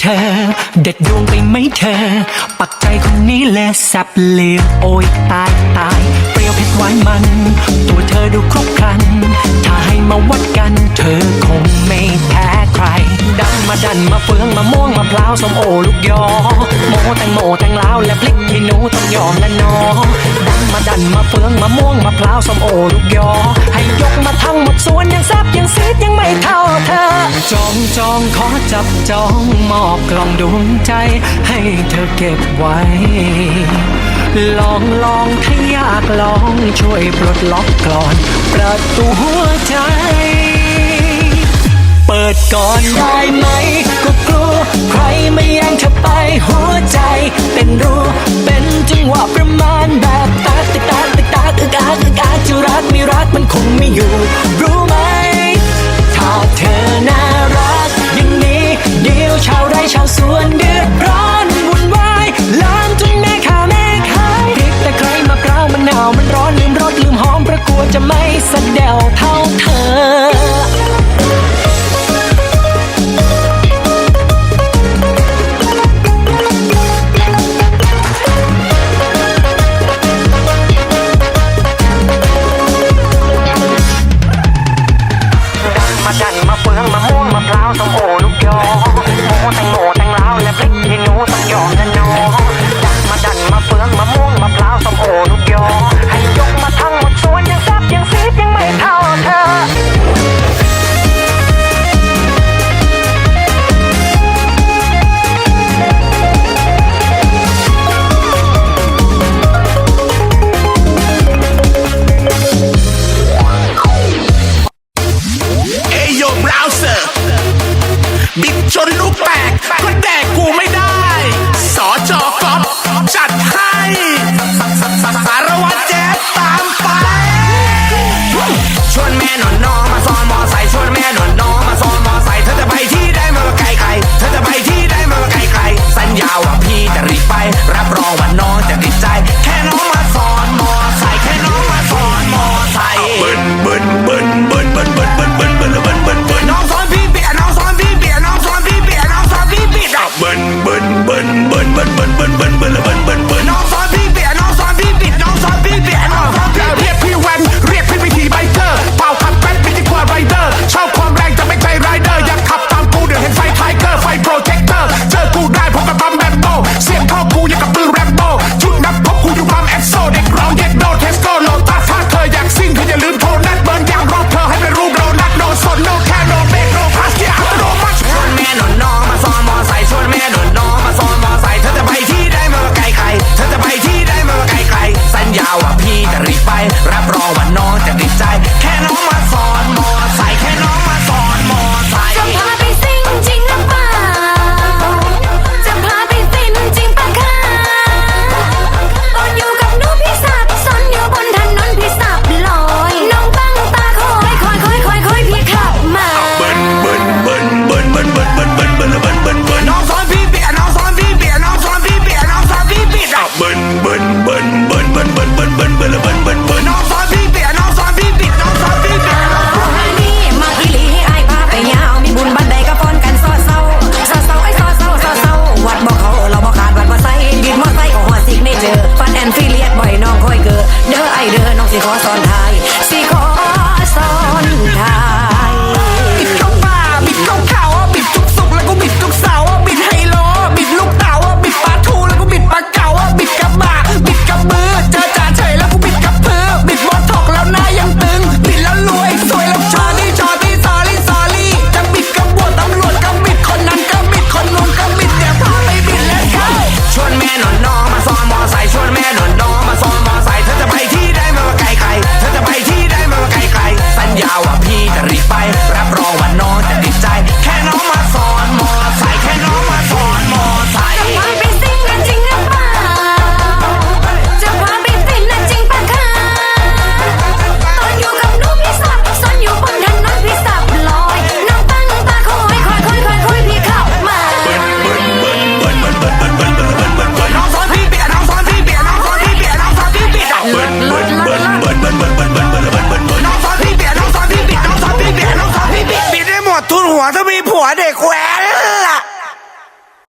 เธอ เด็ดดวงไปไหมเธอ ปักใจคนนี้แหละแซบเลวโอ้ยตายตายเปรี้ยวเผ็ดหวานมัน ตัวเธอดูครบครัน ถ้าให้มาวัดกัน เธอคงไม่แพ้ใคร ดันมาดันมาเฟืองมาม่วงมาพร้าวส้มโอลูกยอโมแตงโมแตงลาวและพลิกขี้หนูต้องยอมและนอดันมาดันมาเฟืองมาม่วงมาพร้าวส้มโอลูกยอให้ยกมาทั้งหมดสวนยังแซบยังซีดยังไม่เท่า จองจองขอจับจองมอบกล่องดวงใจให้เธอเก็บไว้ ลองลองถ้าอยากลองช่วยปลดล็อกก่อนประตูหัวใจ เปิดก่อนได้ไหม ก็กลัวใครไม่แย่งเธอไปหัวใจ เป็นรูเป็นจังหวะประมาณแบบตาตาตาตาอึกอักอึกอักจะรักไม่รักมันคงไม่อยู่รู้ ยว จนลูกแตกก็แตกกูไม่ได้ ว่าน้องจะดีใจ แค่น้อง